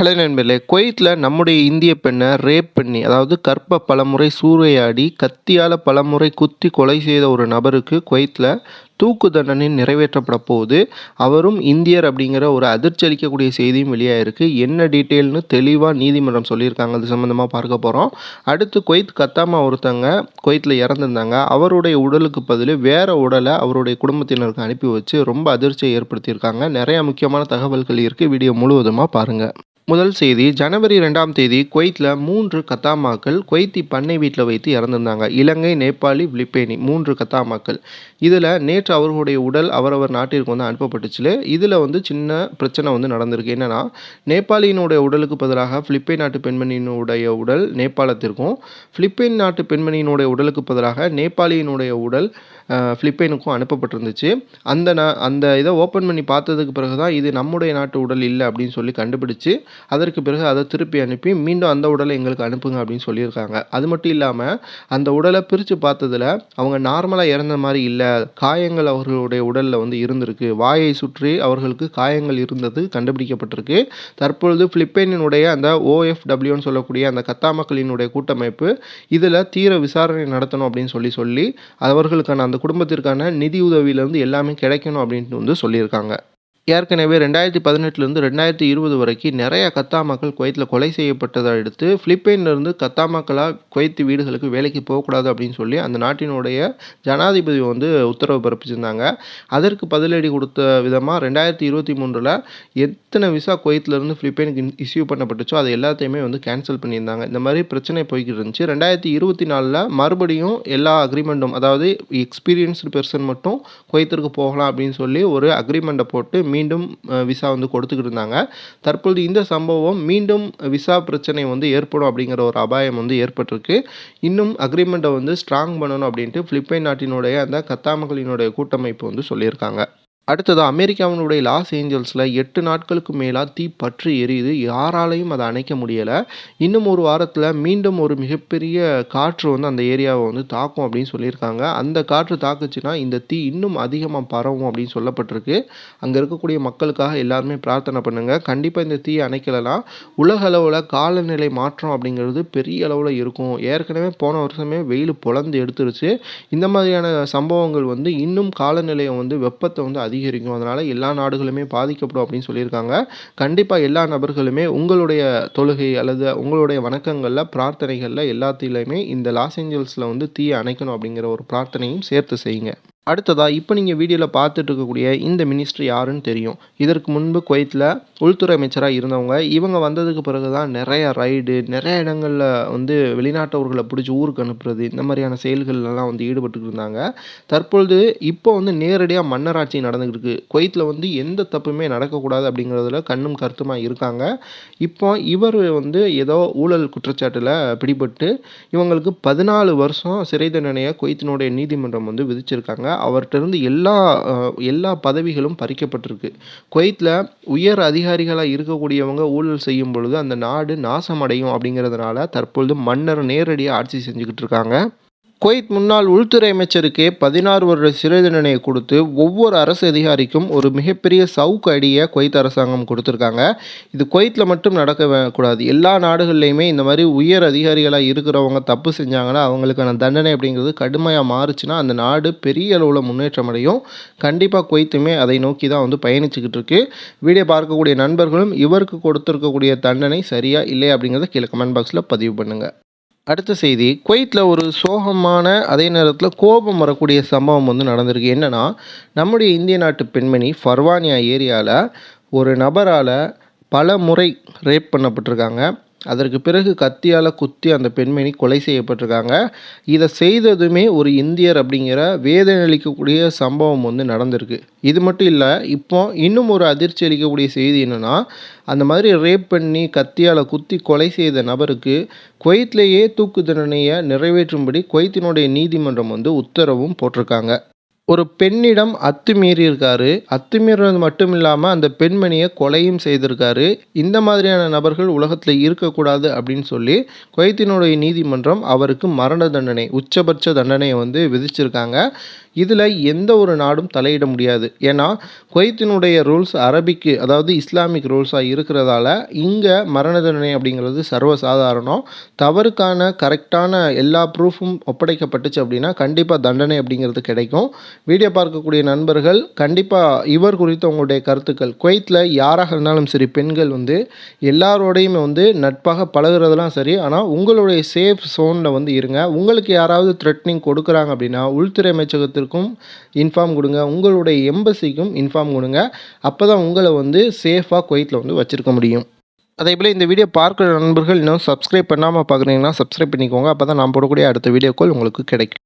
Hello நண்பர்களே குவைத்தில் நம்முடைய இந்திய பெண்ணை ரேப் பண்ணி அதாவது கற்ப பலமுறை சூறையாடி கத்தியால் பலமுறை குத்தி கொலை செய்த ஒரு நபருக்கு குவைத்தில் தூக்கு தண்டனை நிறைவேற்றப்பட போகுது. அவரும் இந்தியர் அப்படிங்கிற ஒரு அதிர்ச்சி அளிக்கக்கூடிய செய்தியும் வெளியாகிருக்கு என்ன டீட்டெயில்னு தெளிவாக நீதிமன்றம் சொல்லியிருக்காங்க. அது சம்மந்தமாக பார்க்க போகிறோம் அடுத்து குவைத் கத்தாமா ஒருத்தங்க குவைத்தில் இறந்துருந்தாங்க. அவருடைய உடலுக்கு பதில் வேறு உடலை அவருடைய குடும்பத்தினருக்கு அனுப்பி வச்சு ரொம்ப அதிர்ச்சியை ஏற்படுத்தியிருக்காங்க. நிறைய முக்கியமான தகவல்கள் இருக்குது வீடியோ முழுவதுமாக பாருங்கள் முதல் செய்தி ஜனவரி ரெண்டாம் தேதி குவைத்தில் மூன்று கத்தாமாக்கள் குவைத்தி பண்ணை வீட்டில் வைத்து இறந்திருந்தாங்க. இலங்கை நேபாளி பிலிப்பேனி மூன்று கத்தாமாக்கள். இதில் நேற்று அவர்களுடைய உடல் அவரவர் நாட்டிற்கு வந்து அனுப்பப்பட்டுச்சு இதில் வந்து சின்ன பிரச்சனை வந்து நடந்திருக்கு. என்னென்னா நேபாளியினுடைய உடலுக்கு பதிலாக பிலிப்பைன் நாட்டு பெண்மணியினுடைய உடல் நேபாளத்திற்கும் பிலிப்பைன் நாட்டு பெண்மணியினுடைய உடலுக்கு பதிலாக நேபாளியினுடைய உடல் பிலிப்பைனுக்கும் அனுப்பப்பட்டிருந்துச்சு. அந்த ந அந்த இதை ஓப்பன் பண்ணி பார்த்ததுக்கு பிறகு தான் இது நம்முடைய நாட்டு உடல் இல்லை அப்படின்னு சொல்லி கண்டுபிடிச்சு அதற்கு பிறகு அதை திருப்பி அனுப்பி மீண்டும் அந்த உடலை எங்களுக்கு அனுப்புங்க அப்படின்னு சொல்லியிருக்காங்க. அது மட்டும் இல்லாமல் அந்த உடலை பிரித்து பார்த்ததில் அவங்க நார்மலாக இறந்த மாதிரி இல்லை. காயங்கள் அவர்களுடைய உடலில் வந்து இருந்திருக்கு. வாயை சுற்றி அவர்களுக்கு காயங்கள் இருந்தது கண்டுபிடிக்கப்பட்டிருக்கு. தற்பொழுது பிலிப்பைனினுடைய அந்த ஓஎஃப்டபிள்யூன்னு சொல்லக்கூடிய அந்த கத்தா மக்களினுடைய கூட்டமைப்பு இதில் தீர விசாரணை நடத்தணும் அப்படின்னு சொல்லி சொல்லி அவர்களுக்கான அந்த குடும்பத்திற்கான நிதி உதவியிலேருந்து எல்லாமே கிடைக்கணும் அப்படின்ட்டு வந்து சொல்லியிருக்காங்க. ஏற்கனவே ரெண்டாயிரத்தி பதினெட்டுலேருந்து ரெண்டாயிரத்தி இருபது வரைக்கும் நிறைய கத்தா மக்கள் குவைத்தில் கொலை செய்யப்பட்டதை அடுத்து பிலிப்பைன்லேருந்து கத்தா மக்களாக குவைத்து வீடுகளுக்கு வேலைக்கு போகக்கூடாது அப்படின்னு சொல்லி அந்த நாட்டினுடைய ஜனாதிபதி வந்து உத்தரவு பிறப்பிச்சிருந்தாங்க. அதற்கு பதிலடி கொடுத்த விதமாக ரெண்டாயிரத்தி இருபத்தி மூன்றில் எத்தனை விசா குவைத்திலேருந்து பிலிப்பைனுக்கு இஸ்யூ பண்ணப்பட்டுச்சோ அது எல்லாத்தையுமே வந்து கேன்சல் பண்ணியிருந்தாங்க. இந்த மாதிரி பிரச்சனை போய்கிட்டு இருந்துச்சு. ரெண்டாயிரத்தி இருபத்தி நாலில் மறுபடியும் எல்லா அக்ரிமெண்ட்டும் அதாவது எக்ஸ்பீரியன்ஸ்டு பெர்சன் மட்டும் குவைத்திற்கு போகலாம் அப்படின்னு சொல்லி ஒரு அக்ரிமெண்ட்டை போட்டு மீண்டும் விசா வந்து கொடுத்துக்கிட்டு இருந்தாங்க. தற்பொழுது இந்த சம்பவம் மீண்டும் விசா பிரச்சனை வந்து ஏற்படும் அப்படிங்கிற ஒரு அபாயம் வந்து ஏற்பட்டிருக்கு. இன்னும் அக்ரிமெண்ட்டை வந்து ஸ்ட்ராங் பண்ணணும் அப்படின்ட்டு பிலிப்பைன் நாட்டினுடைய அந்த கத்தாமகளினுடைய கூட்டமைப்பு வந்து சொல்லியிருக்காங்க. அடுத்தது அமெரிக்காவினுடைய லாஸ் ஏஞ்சல்ஸில் எட்டு நாட்களுக்கு மேலாக தீ பற்றி எரியுது. யாராலையும் அதை அணைக்க முடியலை. இன்னும் ஒரு வாரத்தில் மீண்டும் ஒரு மிகப்பெரிய காற்று வந்து அந்த ஏரியாவை வந்து தாக்கும் அப்படின்னு சொல்லியிருக்காங்க. அந்த காற்று தாக்குச்சுன்னா இந்த தீ இன்னும் அதிகமாக பரவும் அப்படின்னு சொல்லப்பட்டிருக்கு. அங்கே இருக்கக்கூடிய மக்களுக்காக எல்லாருமே பிரார்த்தனை பண்ணுங்கள் கண்டிப்பாக இந்த தீயை அணைக்கலைன்னா உலக அளவில் காலநிலை மாற்றம் அப்படிங்கிறது பெரிய அளவில் இருக்கும். ஏற்கனவே போன வருஷமே வெயில் பொழந்து எடுத்துருச்சு. இந்த மாதிரியான சம்பவங்கள் வந்து இன்னும் காலநிலையை வந்து வெப்பத்தை வந்து அதிகரிக்கும் அதனால் எல்லா நாடுகளுமே பாதிக்கப்படும் அப்படின்னு சொல்லியிருக்காங்க. கண்டிப்பாக எல்லா நபர்களுமே உங்களுடைய தொழுகை அல்லது உங்களுடைய வணக்கங்களில் பிரார்த்தனைகளில் எல்லாத்திலையுமே இந்த லாஸ் ஏஞ்சல்ஸில் வந்து தீயை அணைக்கணும் அப்படிங்கிற ஒரு பிரார்த்தனையும் சேர்த்து செய்யுங்க. அடுத்ததாக இப்போ நீங்கள் வீடியோவில் பார்த்துட்டு இருக்கக்கூடிய இந்த மினிஸ்ட்ரி யாருன்னு தெரியும். இதற்கு முன்பு குவைத்தில் உள்துறை அமைச்சராக இருந்தவங்க இவங்க வந்ததுக்கு பிறகு தான் நிறைய ரைடு நிறைய இடங்களில் வந்து வெளிநாட்டவர்களை பிடிச்சி ஊருக்கு அனுப்புறது இந்த மாதிரியான செயல்கள்லாம் வந்து ஈடுபட்டு இருந்தாங்க. தற்பொழுது இப்போ வந்து நேரடியாக மன்னராட்சி நடந்துகிட்டு இருக்கு குவைத்தில் வந்து எந்த தப்புமே நடக்கக்கூடாது அப்படிங்கிறதுல கண்ணும் கருத்துமாக இருக்காங்க. இப்போ இவர் வந்து ஏதோ ஊழல் குற்றச்சாட்டில் பிடிபட்டு இவங்களுக்கு பதினாலு வருஷம் சிறை தண்டனையை குவைத்தினுடைய நீதிமன்றம் வந்து விதிச்சிருக்காங்க. அவர்கிட்ட இருந்து எல்லா எல்லா பதவிகளும் பறிக்கப்பட்டிருக்கு. குவைத்தில் உயர் அதிகாரிகளாக இருக்கக்கூடியவங்க ஊழல் செய்யும் பொழுது அந்த நாடு நாசமடையும் அப்படிங்கிறதுனால தற்பொழுது மன்னர் நேரடியாக ஆட்சி செஞ்சுக்கிட்டு இருக்காங்க. குவைத் முன்னாள் உள்துறை அமைச்சருக்கே பதினாறு வருட சிறை தண்டனையை கொடுத்து ஒவ்வொரு அரசு அதிகாரிக்கும் ஒரு மிகப்பெரிய சவுக்கு அடியை குவைத் அரசாங்கம் கொடுத்துருக்காங்க. இது குவைத்தில் மட்டும் நடக்க கூடாது. எல்லா நாடுகள்லையுமே இந்த மாதிரி உயர் அதிகாரிகளாக இருக்கிறவங்க தப்பு செஞ்சாங்கன்னா அவங்களுக்கான தண்டனை அப்படிங்கிறது கடுமையாக மாறுச்சுன்னா அந்த நாடு பெரிய அளவில் முன்னேற்றம் அடையும். கண்டிப்பாக குவைத்துமே அதை நோக்கி தான் வந்து பயணிச்சுக்கிட்டு இருக்கு. வீடியோ பார்க்கக்கூடிய நண்பர்களும் இவருக்கு கொடுத்துருக்கக்கூடிய தண்டனை சரியா இல்லையா அப்படிங்கிறத கீழே கமெண்ட் பாக்ஸில் பதிவு பண்ணுங்கள் அடுத்த செய்தி குவைத்தில் ஒரு சோகமான அதே நேரத்தில் கோபம் வரக்கூடிய சம்பவம் வந்து நடந்திருக்கு. என்னென்னா நம்முடைய இந்திய நாட்டு பெண்மணி ஃபர்வானியா ஏரியாவில் ஒரு நபரால் பல முறை ரேப் பண்ணப்பட்டிருக்காங்க. அதற்கு பிறகு கத்தியால் குத்தி அந்த பெண்மணி கொலை செய்யப்பட்டிருக்காங்க. இதை செய்ததுமே ஒரு இந்தியர் அப்படிங்கிற வேதனை அளிக்கக்கூடிய சம்பவம் வந்து நடந்திருக்கு. இது மட்டும் இல்லை இப்போ இன்னும் ஒரு அதிர்ச்சி அளிக்கக்கூடிய செய்தி என்னென்னா அந்த மாதிரி ரேப் பண்ணி கத்தியால் குத்தி கொலை செய்த நபருக்கு குவைத்திலேயே தூக்கு தண்டனையை நிறைவேற்றும்படி குவைத்தினுடைய நீதிமன்றம் வந்து உத்தரவும் போட்டிருக்காங்க. ஒரு பெண்ணிடம் அத்துமீறியிருக்காரு அத்துமீறினது மட்டும் இல்லாமல் அந்த பெண்மணியை கொலையும் செய்திருக்காரு. இந்த மாதிரியான நபர்கள் உலகத்தில் இருக்கக்கூடாது அப்படின்னு சொல்லி குவைத்தினுடைய நீதிமன்றம் அவருக்கு மரண தண்டனை உச்சபட்ச தண்டனையை வந்து விதிச்சிருக்காங்க. இதில் எந்த ஒரு நாடும் தலையிட முடியாது. ஏன்னா குவைத்தினுடைய ரூல்ஸ் அரபிக்கு அதாவது இஸ்லாமிக் ரூல்ஸாக இருக்கிறதால இங்கே மரண தண்டனை அப்படிங்கிறது சர்வசாதாரணம். தவறுக்கான கரெக்டான எல்லா ப்ரூஃபும் ஒப்படைக்கப்பட்டுச்சு அப்படின்னா கண்டிப்பாக தண்டனை அப்படிங்கிறது கிடைக்கும். வீடியோ பார்க்கக்கூடிய நண்பர்கள் கண்டிப்பாக இவர் குறித்த உங்களுடைய கருத்துக்கள். குவைத்தில் யாராக இருந்தாலும் சரி பெண்கள் வந்து எல்லாரோடையுமே வந்து நட்பாக பழகுறதெல்லாம் சரி ஆனால் உங்களுடைய சேஃப் சோனில் வந்து இருங்க. உங்களுக்கு யாராவது த்ரெட்னிங் கொடுக்குறாங்க அப்படின்னா உள்துறை அமைச்சகத்திற்கும் இன்ஃபார்ம் கொடுங்க. உங்களுடைய எம்பசிக்கும் இன்ஃபார்ம் கொடுங்க. அப்போ தான் உங்களை வந்து சேஃபாக குவைத்தில் வந்து வச்சுருக்க முடியும். அதே போல் இந்த வீடியோ பார்க்குற நண்பர்கள் இன்னும் சப்ஸ்கிரைப் பண்ணாமல் பார்க்குறீங்கன்னா சப்ஸ்கிரைப் பண்ணிக்கோங்க. அப்போ தான் நான் போடக்கூடிய அடுத்த வீடியோக்கள் உங்களுக்கு கிடைக்கும்.